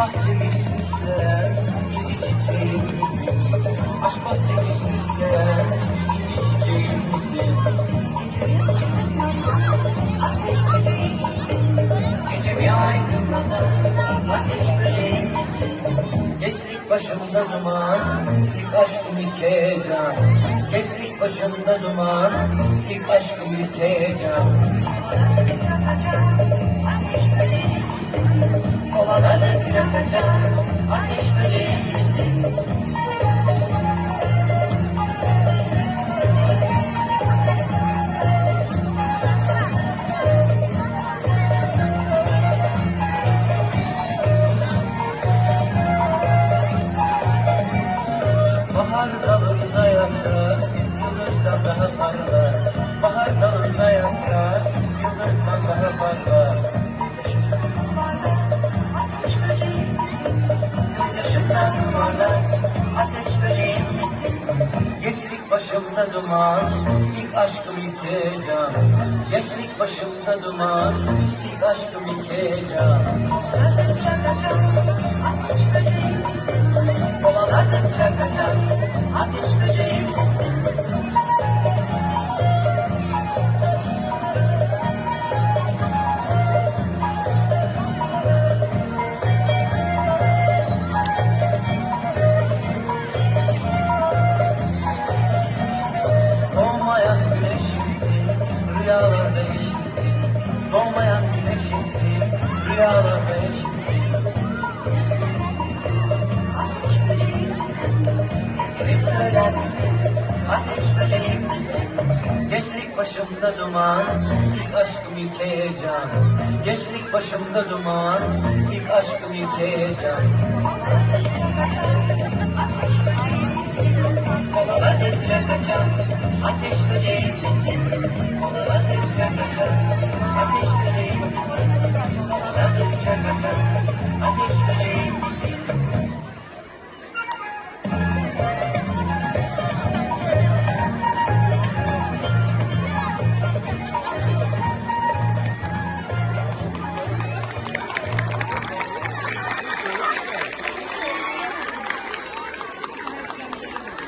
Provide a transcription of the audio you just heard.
bahçemizde iki çiçeğim misin? Aşk bahçemizde iki çiçeğim misin? Gecemi aydınlatır, ateş böceğim misin? Geçtik başımda duman, ilk aşkım ilk heyecan. Geçtik başımda duman, ilk aşkım ilk. Kaçan ateş? Bahar dalında yaprak, yıldızdan daha parlar. Başımda duman, ilk aşkım ilk heyecan. Geçtik başımda duman, ilk aşkım ilk heyecan. Ateş? Gençlik başımda duman, ilk aşkım ilk heyecan. Gençlik başımda duman, ilk aşkım ilk heyecan. Kovaladıkça kaçan ateş kaçan ateş